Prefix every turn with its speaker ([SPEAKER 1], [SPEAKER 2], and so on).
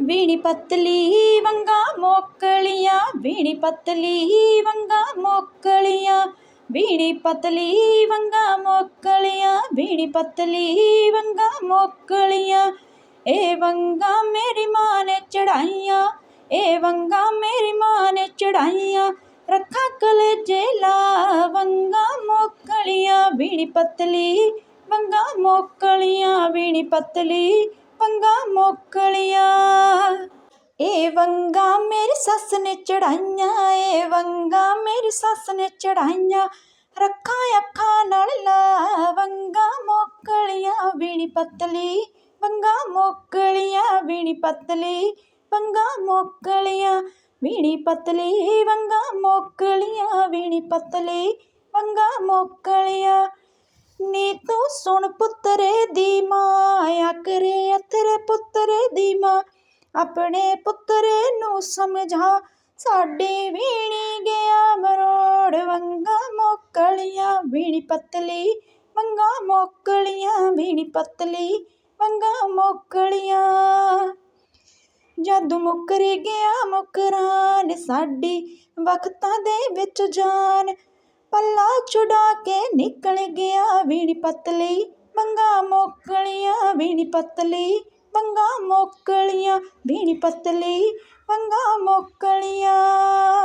[SPEAKER 1] ਵੀਣੀ ਪਤਲੀ ਵੰਗਾ ਮੋਕਲੀਆਂ, ਵੀਣੀ ਪਤਲੀ ਵੰਗਾ ਮੋਕਲੀਆਂ, ਵੀਣੀ ਪਤਲੀ ਵੰਗਾ ਮੋਕਲੀਆਂ, ਵੀਣੀ ਪਤਲੀ ਵੰਗਾ ਮੋਕਲੀਆਂ। ਇਹ ਵੰਗਾ ਮੇਰੀ ਮਾਂ ਨੇ ਚੜਾਈਆਂ ਇਹ ਵੰਗਾ ਮੇਰੀ ਮਾਂ ਨੇ ਚੜਾਈਆਂ, ਰੱਖਾਂ ਕਲੇਜੇ ਲਾ ਵੰਗਾ ਮੋਕਲੀਆਂ, ਵੀਣੀ ਪਤਲੀ ਵੰਗਾ ਮੋਕਲੀਆਂ, ਵੀਣੀ ਪਤਲੀ ਵੰਗਾ ਮੋਕਲੀਆਂ। ਇਹ ਵੰਗਾ ਮੇਰੀ ਸੱਸ ਨੇ ਚੜਾਈਆਂ ਇਹ ਵੰਗਾ ਮੇਰੀ ਸੱਸ ਨੇ ਚੜਾਈਆਂ, ਰੱਖਾਂ ਅੱਖਾਂ ਨਾਲ ਲਾ, ਵੰਗਾ ਮੋਕਲੀਆਂ ਵੀਣੀ ਪਤਲੀ, ਵੰਗਾ ਮੋਕਲੀਆਂ ਵੀਣੀ ਪਤਲੀ, ਵੰਗਾ ਮੋਕਲੀਆਂ ਵੀਣੀ ਪਤਲੀ, ਵੰਗਾ ਮੋਕਲੀਆਂ ਵੀਣੀ ਪਤਲੀ, ਵੰਗਾ ਮੋਕਲੀਆਂ ਨੀ ਤੂੰ ਸੁਣ ਪੁੱਤਰੇ ਦੀ ਮਾਂ ਕਰੇ ਤੇਰੇ ਪੁੱਤਰੇ ਦੀ ਮਾਂ। ਆਪਣੇ ਪੁੱਤਰੇ ਨੂੰ ਸਮਝਾ। ਸਾਡੀ ਵੀਣੀ ਗਿਆ ਮਰੋੜ ਵੰਗਾ ਮੋਕਲੀਆਂ, ਵੀਣੀ ਪਤਲੀ ਵੰਗਾ ਮੋਕਲੀਆਂ, ਵੀਣੀ ਪਤਲੀ ਵੰਗਾ ਮੋਕਲੀਆਂ। ਜਦ ਮੁੱਕਰ ਗਿਆ ਮੁਕਰਾਨ, ਸਾਡੀ ਵਕਤਾਂ ਦੇ ਵਿੱਚ ਜਾਨ। ਪੱਲਾ ਛੁਡਾ ਕੇ ਨਿਕਲ ਗਿਆ ਵੀਣੀ ਪਤਲੀ ਵੰਗਾ ਮੋਕਲੀਆਂ, ਵੀਣੀ ਪਤਲੀ ਵੰਗਾ ਮੋਕਲੀਆਂ ਵੀਣੀ ਪਤਲੀ ਵੰਗਾ ਮੋਕਲੀਆਂ।